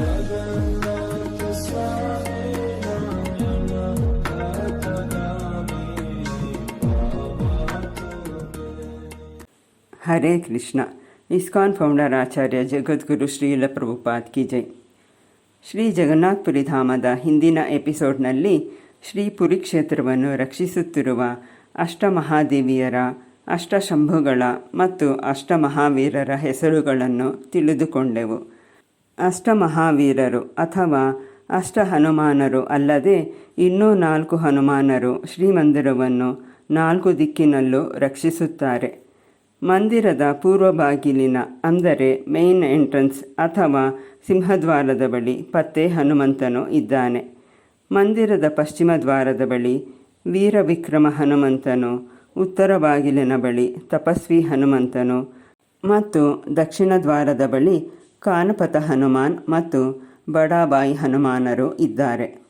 ಹರೇ Krishna. ISKCON founder Acharya Jagadguru Srila Prabhupad ಕಿ ಜೈ. ಶ್ರೀ ಜಗನ್ನಾಥಪುರಿ ಧಾಮದ ಹಿಂದಿನ ಎಪಿಸೋಡ್ನಲ್ಲಿ ಶ್ರೀ ಪುರಿ ಕ್ಷೇತ್ರವನ್ನು ರಕ್ಷಿಸುತ್ತಿರುವ ಅಷ್ಟಮಹಾದೇವಿಯರ ಅಷ್ಟಶಂಭುಗಳ ಮತ್ತು ಅಷ್ಟಮಹಾವೀರರ ಹೆಸರುಗಳನ್ನು ತಿಳಿದುಕೊಂಡೆವು. ಅಷ್ಟಮಹಾವೀರರು ಅಥವಾ ಅಷ್ಟ ಹನುಮಾನರು ಅಲ್ಲದೆ ಇನ್ನೂ ನಾಲ್ಕು ಹನುಮಾನರು ಶ್ರೀಮಂದಿರವನ್ನು ನಾಲ್ಕು ದಿಕ್ಕಿನಲ್ಲೂ ರಕ್ಷಿಸುತ್ತಾರೆ. ಮಂದಿರದ ಪೂರ್ವ ಬಾಗಿಲಿನ ಅಂದರೆ ಮೇನ್ ಎಂಟ್ರನ್ಸ್ ಅಥವಾ ಸಿಂಹದ್ವಾರದ ಬಳಿ ಪತ್ತೆ ಹನುಮಂತನು ಇದ್ದಾನೆ. ಮಂದಿರದ ಪಶ್ಚಿಮ ದ್ವಾರದ ಬಳಿ ವೀರವಿಕ್ರಮ ಹನುಮಂತನು, ಉತ್ತರ ಬಾಗಿಲಿನ ಬಳಿ ತಪಸ್ವಿ ಹನುಮಂತನು ಮತ್ತು ದಕ್ಷಿಣ ದ್ವಾರದ ಬಳಿ ಕಾನಪತ ಹನುಮಾನ್ ಮತ್ತು ಬಡಾಬಾಯಿ ಹನುಮಾನರು ಇದ್ದಾರೆ.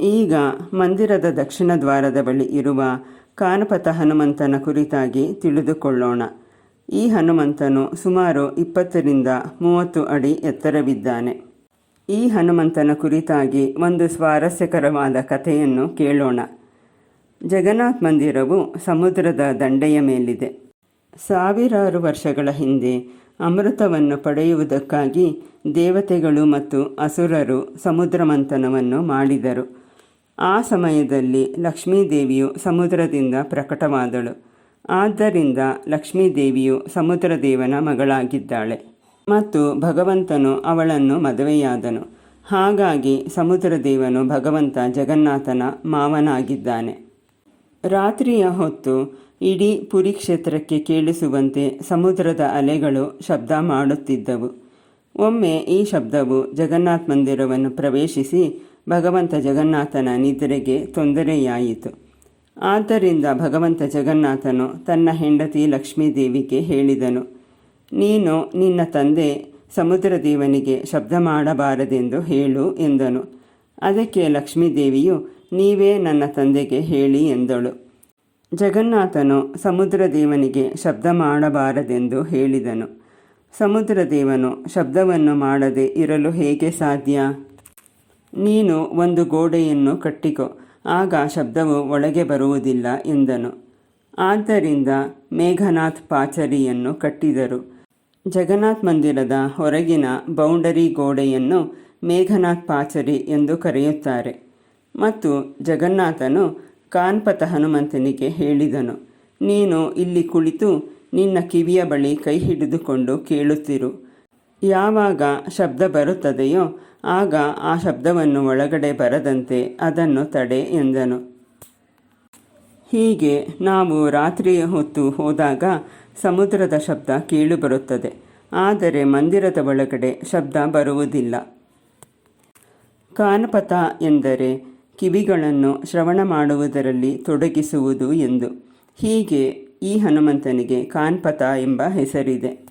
ಈಗ ಮಂದಿರದ ದಕ್ಷಿಣ ದ್ವಾರದ ಬಳಿ ಇರುವ ಕಾನಪತ ಹನುಮಂತನ ಕುರಿತಾಗಿ ತಿಳಿದುಕೊಳ್ಳೋಣ. ಈ ಹನುಮಂತನು ಸುಮಾರು ಇಪ್ಪತ್ತರಿಂದ ಮೂವತ್ತು ಅಡಿ ಎತ್ತರವಿದ್ದಾನೆ. ಈ ಹನುಮಂತನ ಕುರಿತಾಗಿ ಒಂದು ಸ್ವಾರಸ್ಯಕರವಾದ ಕಥೆಯನ್ನು ಕೇಳೋಣ. ಜಗನ್ನಾಥ್ ಮಂದಿರವು ಸಮುದ್ರದ ದಂಡೆಯ ಮೇಲಿದೆ. ಸಾವಿರಾರು ವರ್ಷಗಳ ಹಿಂದೆ ಅಮೃತವನ್ನು ಪಡೆಯುವುದಕ್ಕಾಗಿ ದೇವತೆಗಳು ಮತ್ತು ಅಸುರರು ಸಮುದ್ರ ಮಂಥನವನ್ನು ಮಾಡಿದರು. ಆ ಸಮಯದಲ್ಲಿ ಲಕ್ಷ್ಮೀದೇವಿಯು ಸಮುದ್ರದಿಂದ ಪ್ರಕಟವಾದಳು. ಆದ್ದರಿಂದ ಲಕ್ಷ್ಮೀದೇವಿಯು ಸಮುದ್ರದೇವನ ಮಗಳಾಗಿದ್ದಾಳೆ ಮತ್ತು ಭಗವಂತನು ಅವಳನ್ನು ಮದುವೆಯಾದನು. ಹಾಗಾಗಿ ಸಮುದ್ರದೇವನು ಭಗವಂತ ಜಗನ್ನಾಥನ ಮಾವನಾಗಿದ್ದಾನೆ. ರಾತ್ರಿಯ ಹೊತ್ತು ಇಡೀ ಪುರಿ ಕ್ಷೇತ್ರಕ್ಕೆ ಕೇಳಿಸುವಂತೆ ಸಮುದ್ರದ ಅಲೆಗಳು ಶಬ್ದ ಮಾಡುತ್ತಿದ್ದವು. ಒಮ್ಮೆ ಈ ಶಬ್ದವು ಜಗನ್ನಾಥ ಮಂದಿರವನ್ನು ಪ್ರವೇಶಿಸಿ ಭಗವಂತ ಜಗನ್ನಾಥನ ನಿದ್ರೆಗೆ ತೊಂದರೆಯಾಯಿತು. ಆದ್ದರಿಂದ ಭಗವಂತ ಜಗನ್ನಾಥನು ತನ್ನ ಹೆಂಡತಿ ಲಕ್ಷ್ಮೀದೇವಿಗೆ ಹೇಳಿದನು, ನೀನು ನಿನ್ನ ತಂದೆ ಸಮುದ್ರದೇವನಿಗೆ ಶಬ್ದ ಮಾಡಬಾರದೆಂದು ಹೇಳು ಎಂದನು. ಅದಕ್ಕೆ ಲಕ್ಷ್ಮೀದೇವಿಯು, ನೀವೇ ನನ್ನ ತಂದೆಗೆ ಹೇಳಿ ಎಂದಳು. ಜಗನ್ನಾಥನು ಸಮುದ್ರದೇವನಿಗೆ ಶಬ್ದ ಮಾಡಬಾರದೆಂದು ಹೇಳಿದನು. ಸಮುದ್ರದೇವನು ಶಬ್ದವನ್ನು ಮಾಡದೆ ಇರಲು ಹೇಗೆ ಸಾಧ್ಯ? ನೀನು ಒಂದು ಗೋಡೆಯನ್ನು ಕಟ್ಟಿಕೊ, ಆಗ ಶಬ್ದವು ಒಳಗೆ ಬರುವುದಿಲ್ಲ ಎಂದನು. ಆದ್ದರಿಂದ ಮೇಘನಾಥ್ ಪಾಚರಿಯನ್ನು ಕಟ್ಟಿದರು. ಜಗನ್ನಾಥ್ ಮಂದಿರದ ಹೊರಗಿನ ಬೌಂಡರಿ ಗೋಡೆಯನ್ನು ಮೇಘನಾಥ್ ಪಾಚರಿ ಎಂದು ಕರೆಯುತ್ತಾರೆ. ಮತ್ತು ಜಗನ್ನಾಥನು ಕಾನ್ಪತ ಹನುಮಂತನಿಗೆ ಹೇಳಿದನು, ನೀನು ಇಲ್ಲಿ ಕುಳಿತು ನಿನ್ನ ಕಿವಿಯ ಬಳಿ ಕೈ ಹಿಡಿದುಕೊಂಡು ಕೇಳುತ್ತಿರು. ಯಾವಾಗ ಶಬ್ದ ಬರುತ್ತದೆಯೋ ಆಗ ಆ ಶಬ್ದವನ್ನು ಒಳಗಡೆ ಬರದಂತೆ ಅದನ್ನು ತಡೆ ಎಂದನು. ಹೀಗೆ ನಾವು ರಾತ್ರಿಯ ಹೊತ್ತು ಹೋದಾಗ ಸಮುದ್ರದ ಶಬ್ದ ಕೇಳಿಬರುತ್ತದೆ ಆದರೆ ಮಂದಿರದ ಒಳಗಡೆ ಶಬ್ದ ಬರುವುದಿಲ್ಲ. ಕಾನಪಥ ಎಂದರೆ ಕಿವಿಗಳನ್ನು ಶ್ರವಣ ಮಾಡುವುದರಲ್ಲಿ ತೊಡಗಿಸುವುದು ಎಂದು. ಹೀಗೆ ಈ ಹನುಮಂತನಿಗೆ ಕಾನ್ಪಥ ಎಂಬ ಹೆಸರಿದೆ.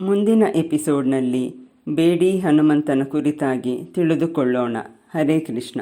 ಮುಂದಿನ ಎಪಿಸೋಡ್ನಲ್ಲಿ ಬೇಡಿ ಹನುಮಂತನ ಕುರಿತಾಗಿ ತಿಳಿದುಕೊಳ್ಳೋಣ. ಹರೇ ಕೃಷ್ಣ.